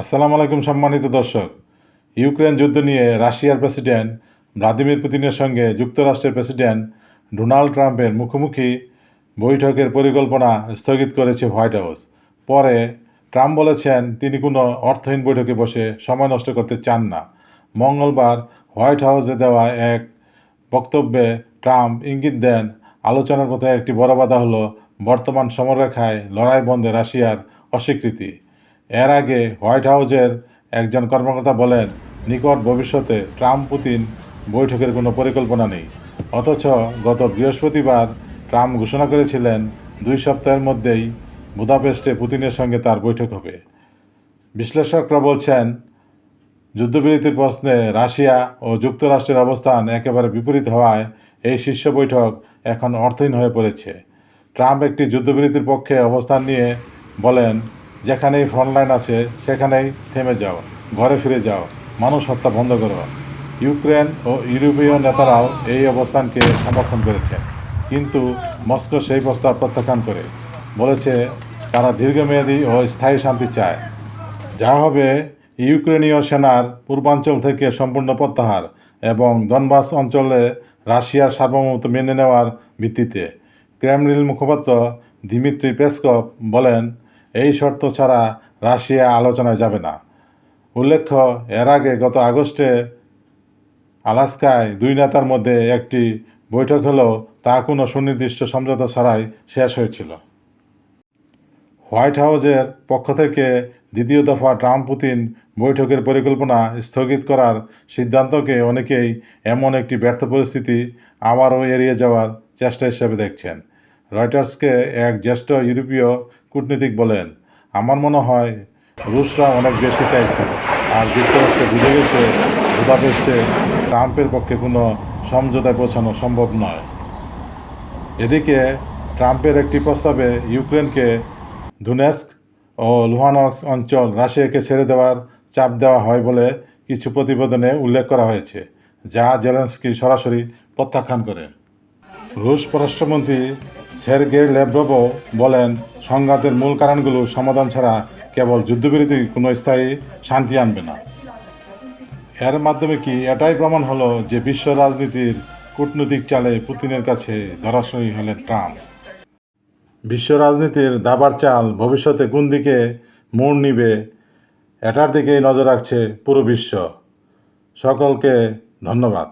আসসালামু আলাইকুম সম্মানিত দর্শক। ইউক্রেন যুদ্ধ নিয়ে রাশিয়ার প্রেসিডেন্ট ভ্লাদিমির পুতিনের সঙ্গে যুক্তরাষ্ট্রের প্রেসিডেন্ট ডোনাল্ড ট্রাম্পের মুখোমুখি বৈঠকের পরিকল্পনা স্থগিত করেছে হোয়াইট হাউস। পরে ট্রাম্প বলেছেন, তিনি কোনো অর্থহীন বৈঠকে বসে সময় নষ্ট করতে চান না। মঙ্গলবার হোয়াইট হাউসে দেওয়া এক বক্তব্যে ট্রাম্প ইঙ্গিত দেন, আলোচনার পথে একটি বড় বাধা হলো বর্তমান সমরেখায় লড়াই বন্ধে রাশিয়ার অস্বীকৃতি। এর আগে হোয়াইট হাউসের একজন কর্মকর্তা বলেন, নিকট ভবিষ্যতে ট্রাম্প পুতিন বৈঠকের কোনো পরিকল্পনা নেই। অথচ গত বৃহস্পতিবার ট্রাম্প ঘোষণা করেছিলেন, দুই সপ্তাহের মধ্যেই বুদাপেস্টে পুতিনের সঙ্গে তার বৈঠক হবে। বিশ্লেষকরা বলছেন, যুদ্ধবিরতির প্রশ্নে রাশিয়া ও যুক্তরাষ্ট্রের অবস্থান একেবারে বিপরীত হওয়ায় এই শীর্ষ বৈঠক এখন অর্থহীন হয়ে পড়েছে। ট্রাম্প একটি যুদ্ধবিরতির পক্ষে অবস্থান নিয়ে বলেন যেখানেই ফ্রন্টলাইন আছে, সেখানেই থেমে যাও, ঘরে ফিরে যাও, মানুষ হত্যা বন্ধ করো। ইউক্রেন ও ইউরোপীয় নেতারাও এই অবস্থানকে সমর্থন করেছেন কিন্তু মস্কো সেই প্রস্তাব প্রত্যাখ্যান করে। বলেছে, তারা দীর্ঘমেয়াদী ও স্থায়ী শান্তি চায়। যা হবে ইউক্রেনীয় সেনার পূর্বাঞ্চল থেকে সম্পূর্ণ প্রত্যাহার এবং দনবাস অঞ্চলে রাশিয়ার সার্বভৌমত্ব মেনে নেওয়ার ভিত্তিতে। ক্রেমলিন মুখপাত্র দিমিত্রি পেসকভ বলেন এই শর্ত ছাড়া রাশিয়া আলোচনায় যাবে না। উল্লেখ্য, এর আগে গত আগস্টে আলাস্কায় দুই নেতার মধ্যে একটি বৈঠক হলেও তা কোনো সুনির্দিষ্ট সমঝোতা ছাড়াই শেষ হয়েছিল। হোয়াইট হাউজের পক্ষ থেকে দ্বিতীয় দফা ট্রাম্প পুতিন বৈঠকের পরিকল্পনা স্থগিত করার সিদ্ধান্তকে অনেকেই এমন একটি ব্যর্থ পরিস্থিতি আবারও এড়িয়ে যাওয়ার চেষ্টা হিসেবে দেখছেন। রয়টার্সকে এক জ্যেষ্ঠ ইউরোপীয় কূটনীতিক বলেন, আমার মনে হয় রুশরা অনেক বেশি চাইছে আর যুক্তরাষ্ট্র বুঝে গেছে বুদাপেস্টে ট্রাম্পের পক্ষে কোনো সমঝোতায় পৌঁছানো সম্ভব নয়। এদিকে ট্রাম্পের একটি প্রস্তাবে ইউক্রেনকে ডোনেস্ক ও লুহানক্স অঞ্চল রাশিয়াকে ছেড়ে দেওয়ার চাপ দেওয়া হয় বলে কিছু প্রতিবেদনে উল্লেখ করা হয়েছে, যা জেলেন্সকি সরাসরি প্রত্যাখ্যান করেন রুশ পররাষ্ট্রমন্ত্রী সের্গে লেব্রভও বলেন, সংঘাতের মূল কারণগুলো সমাধান ছাড়া কেবল যুদ্ধবিরতি কোনো স্থায়ী শান্তি আনবে না। এর মাধ্যমে কি এটাই প্রমাণ হলো যে বিশ্ব রাজনীতির কূটনৈতিক চালে পুতিনের কাছে ধরাশয়ী হলেন ট্রাম্প? বিশ্ব রাজনীতির দাবার চাল ভবিষ্যতে কোন দিকে মোড় নিবে, এটার দিকেই নজর রাখছে পুরো বিশ্ব। সকলকে ধন্যবাদ।